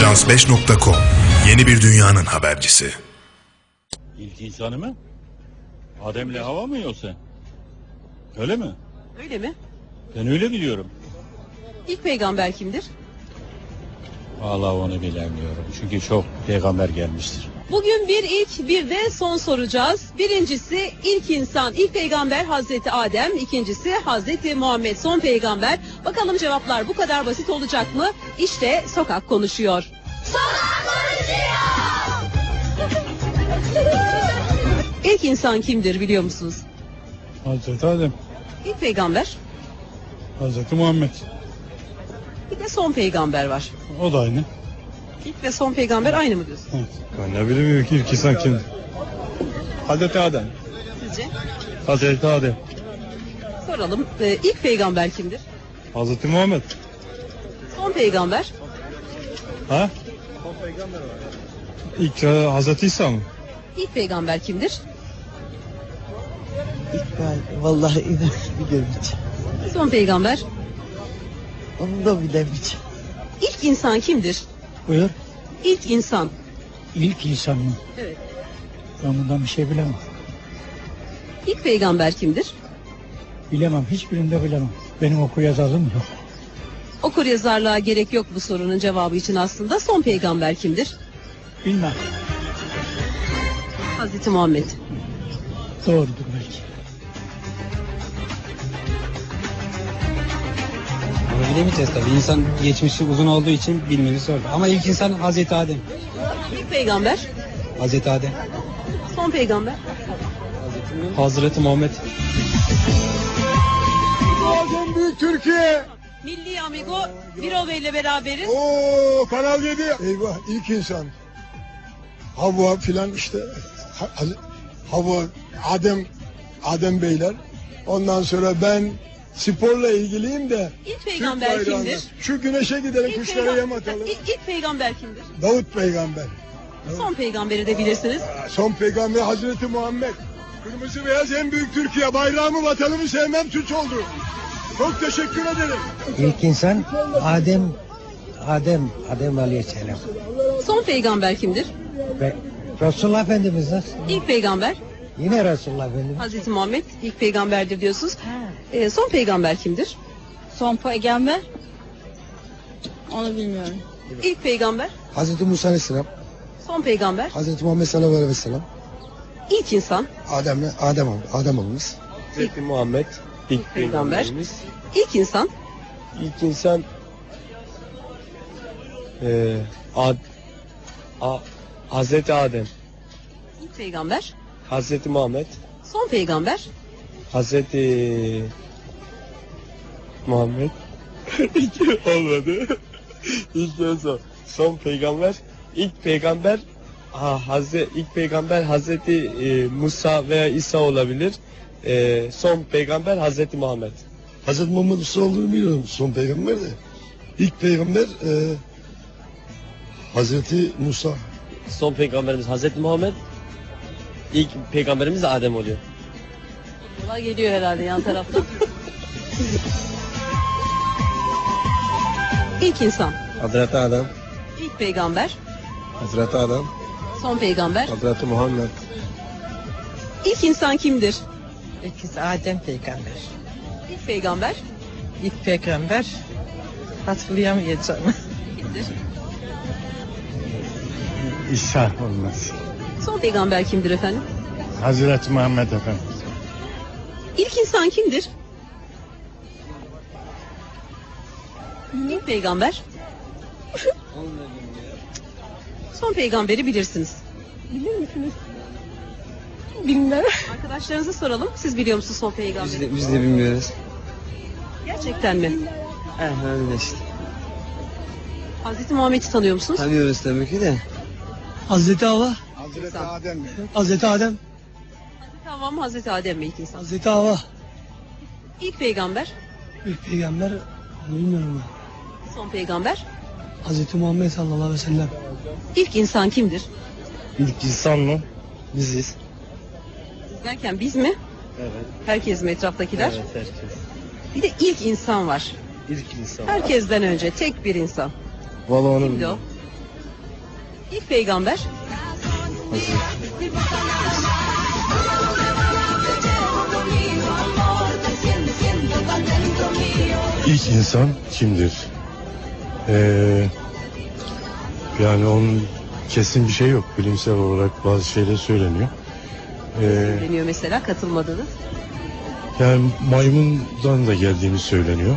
Ajans5.com yeni bir dünyanın habercisi. İlk insanı mı? Adem'le hava mı yoksa? Öyle mi? Öyle mi? Ben öyle biliyorum. İlk peygamber kimdir? Vallahi onu bilemiyorum. Çünkü çok peygamber gelmiştir. Bugün bir ilk bir de son soracağız. Birincisi ilk insan, ilk peygamber Hazreti Adem. ikincisi Hazreti Muhammed son peygamber. Bakalım cevaplar bu kadar basit olacak mı? İşte sokak konuşuyor. İlk insan kimdir biliyor musunuz? Hazreti Adem, İlk peygamber, Hazreti Muhammed. bir de son peygamber var. O da aynı. İlk ve son peygamber aynı mı diyorsun? Evet. Ben ne bileyim ki ilk insan kimdi? Hazreti Adem. Sizce? Hazreti Adem. Soralım. Ee, ilk peygamber kimdir? Hazreti Muhammed. Son peygamber. Ha? İlk e, Hazreti İsa mı? İlk peygamber kimdir? İkbal, vallahi inan bilemeyeceğim. Son peygamber. Onu da bilemeyeceğim. İlk insan kimdir? Buyur. İlk insan. İlk insan mı? Evet. Ben bundan bir şey bilemem. İlk peygamber kimdir? Bilemem. Hiçbirinde bilemem. Benim oku yazarım yok. Okur yazarlığa gerek yok bu sorunun cevabı için aslında. Son peygamber kimdir? Bilmem. Hazreti Muhammed. Doğrudur bilemeyeceğiz tabii. İnsan geçmişi uzun olduğu için bilmeni zor. Ama ilk insan Hazreti Adem. İlk peygamber. Hazreti Adem. Son peygamber. Hazreti Muhammed. Bazen büyük Türkiye. Milli Amigo Birove ile beraberiz. Oo Kanal 7. Eyvah ilk insan. Havva filan işte. Ha- Ha- Havva, Adem, Adem Beyler. Ondan sonra ben sporla ilgiliyim de. İlk Türk peygamber bayrağını- kimdir? Şu güneşe gidelim İlk, kuşlara yem peygamber, atalım. İlk, ilk peygamber kimdir? Davut peygamber. Son peygamberi de bilirsiniz. Son peygamber Hazreti Muhammed. Kırmızı beyaz en büyük Türkiye. Bayrağımı vatanımı sevmem suç oldu. Çok teşekkür ederim. İlk insan Adem Adem Adem Aleyhisselam Son peygamber kimdir? ve Resulullah Efendimiz'dir. İlk peygamber Yine Resulullah Efendimiz. Hazreti Muhammed ilk peygamberdir diyorsunuz. Ee, son peygamber kimdir? Son peygamber? Onu bilmiyorum. İlk peygamber, Hazreti Musa Aleyhisselam, son peygamber, Hazreti Muhammed sallallahu aleyhi ve sellem, ilk insan, Adem'le Adem Adem olmuş. Hazreti Muhammed. ilk peygamber, ilk insan, İlk insan e, Ad, A, Hazreti Adem. ilk peygamber, Hazreti Muhammed. son peygamber, Hazreti Muhammed. İlk olmadı. İlk en son. Son peygamber. İlk peygamber ha, Hazreti ilk peygamber Hazreti e, Musa veya İsa olabilir. E, son peygamber Hazreti Muhammed. Hazreti Muhammed Musa olduğunu biliyorum son peygamber de. İlk peygamber e, Hazreti Musa. Son peygamberimiz Hazreti Muhammed. İlk peygamberimiz de Adem oluyor. Yola geliyor herhalde yan taraftan. ilk insan, Hazreti Adem. ilk peygamber, Hazreti Adem. son peygamber, Hazreti Muhammed. ilk insan kimdir? İkiz Adem peygamber. İlk peygamber İlk peygamber hatırlayamayacağım. kimdir? İsa olmaz. Son peygamber kimdir efendim? Hazreti Muhammed efendim. İlk insan kimdir? İlk peygamber. Son peygamberi bilirsiniz. Bilmem. Arkadaşlarınıza soralım. Siz biliyor musunuz son peygamberi? biz de bilmiyoruz. Gerçekten mi? öyle işte. Hazreti Muhammed'i tanıyor musunuz? Tanıyoruz tabii ki de. Hazreti Hava, Hazreti Adem mi? Hazreti Adem, Tamam Hazreti Adem mi ilk insan? Hazreti Hava. İlk peygamber, İlk peygamber bilmiyorum son peygamber. ben. Hazreti Muhammed sallallahu aleyhi ve sellem. İlk insan kimdir? İlk insan mı? Biziz. Derken biz mi? Evet. Herkes mi etraftakiler? Evet herkes. Bir de ilk insan var. İlk insan. Herkesten önce tek bir insan. Valla onu Kimdi o? İlk peygamber. İlk insan kimdir? Ee, yani onun kesin bir şey yok. Bilimsel olarak bazı şeyler söyleniyor. Ee, Deniyor mesela katılmadınız. yani maymundan da geldiğimiz söyleniyor.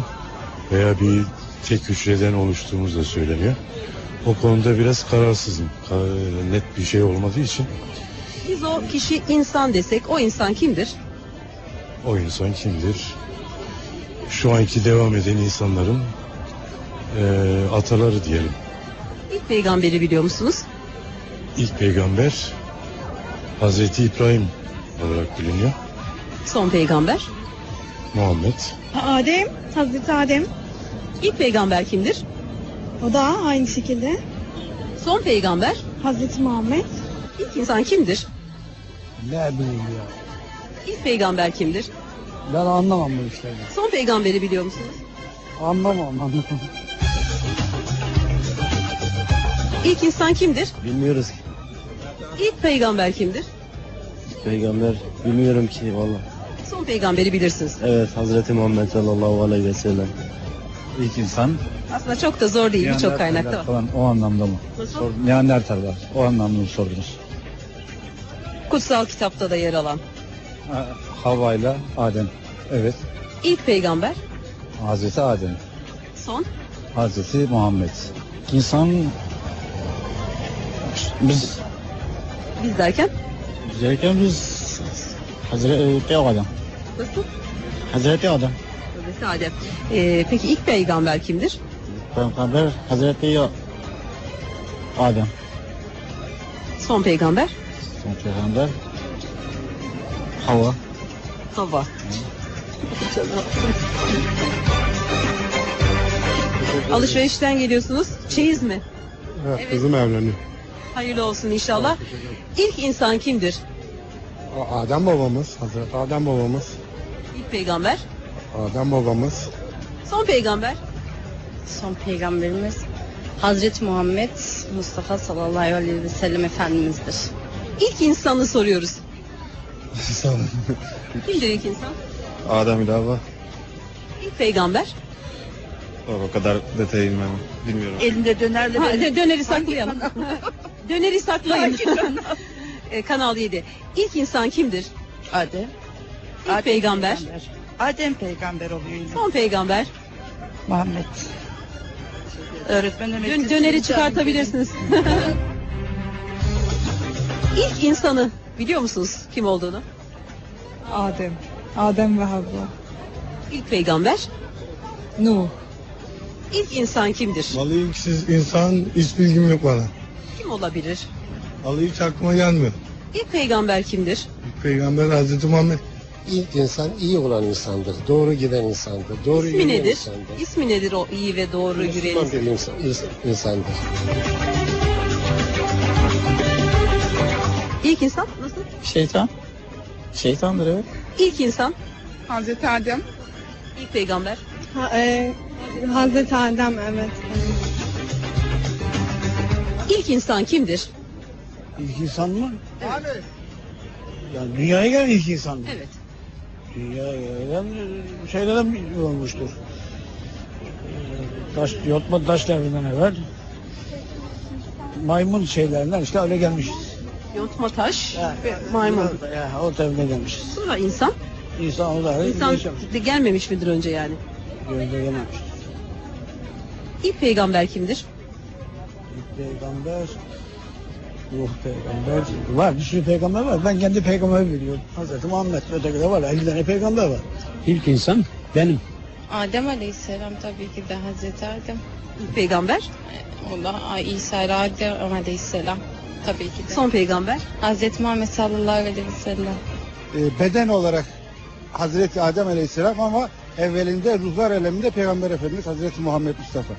Veya bir tek hücreden oluştuğumuz da söyleniyor. O konuda biraz kararsızım. Ka- Net bir şey olmadığı için Biz o kişi insan desek o insan kimdir? o insan kimdir? Şu anki devam eden insanların ee, ataları diyelim. İlk peygamberi biliyor musunuz? İlk peygamber Hazreti İbrahim olarak biliniyor. Son peygamber. Muhammed. Adem, Hazreti Adem. İlk peygamber kimdir? O da aynı şekilde. Son peygamber. Hazreti Muhammed. İlk insan kimdir? Ne bileyim ya. İlk peygamber kimdir? Ben anlamam bu işleri. Son peygamberi biliyor musunuz? Anlamam anlamam. İlk insan kimdir? Bilmiyoruz. İlk peygamber kimdir? Peygamber bilmiyorum ki valla. Son peygamberi bilirsiniz. Evet Hazreti Muhammed sallallahu aleyhi ve sellem. İlk insan. Aslında çok da zor değil. Birçok kaynakta var. Falan, o anlamda mı? Sor, Neandertaller. O anlamda mı sordunuz? Kutsal kitapta da yer alan. Ha, Havva ile Adem. Evet. İlk peygamber. Hazreti Adem. Son. Hazreti Muhammed. İnsan biz Biz derken. derken biz Hazreti Adem. Nasıl? Hazreti Adem. Hazreti Adem. Ee, peki ilk peygamber kimdir? Peygamber Hazreti Adem. Son peygamber. Son peygamber Havva. Hava. Alışverişten geliyorsunuz. Çeyiz mi? Evet, Evet. kızım evleniyor. Hayırlı olsun inşallah. İlk insan kimdir? Adem babamız, Hazreti Adem babamız, İlk peygamber. Adem babamız. Son peygamber. Son peygamberimiz Hazreti Muhammed Mustafa sallallahu aleyhi ve sellem Efendimiz'dir. İlk insanı soruyoruz. Sağ olun. Kimdir ilk insan? Adem ile Havva. İlk peygamber. O kadar detayını ben bilmiyorum. Elinde dönerle Ha, dö- döneri saklayalım. döneri saklayın. Ee, Kanal 7. İlk insan kimdir? Adem. İlk peygamber. Adem peygamber oluyor yine. Son peygamber. Muhammed. Öğretmenim. Dön- döneri çıkartabilirsiniz. İlk insanı biliyor musunuz kim olduğunu? Adem. Adem ve Havva. İlk peygamber. Nuh. İlk insan kimdir? Vallahi ilk siz insan hiç bilgim yok bana. Kim olabilir? Vallahi hiç aklıma gelmiyor. İlk peygamber kimdir? İlk peygamber Hazreti Muhammed. İlk insan iyi olan insandır. Doğru giden insandır. Doğru İsmi yürüyen nedir? insandır. İsmi nedir o iyi ve doğru yürüyen Müslüman insan? bir insan, ins- insandır. İlk insan nasıl? Şeytan. Şeytandır evet. İlk insan, Hazreti Adem. ilk peygamber. Hazreti Adem evet. İlk insan kimdir? İlk insan mı? Yani dünyaya gelen ilk insan mı? Evet. Dünyaya gelen şeylerden olmuştur. Taş, yotma taş devrinden evvel maymun şeylerinden işte öyle gelmişiz. Yontma taş Ya, ve maymun. Ya, o devrine gelmişiz. Sonra insan. İnsan o da İnsan de gelmemiş midir önce yani? Gözde gelmemiş. İlk peygamber kimdir? İlk peygamber Ruh peygamber var bir sürü peygamber var. Ben kendi peygamberimi biliyorum. Hazreti Muhammed öteki de var. 50 tane peygamber var. İlk insan benim. Adem aleyhisselam tabii ki de Hazreti Adem. İlk peygamber. O da İsa ile Adem aleyhisselam. Tabii ki de. Son peygamber. Hazreti Muhammed sallallahu aleyhi ve sellem. beden olarak Hazreti Adem Aleyhisselam ama evvelinde ruhlar aleminde Peygamber Efendimiz Hazreti Muhammed Mustafa.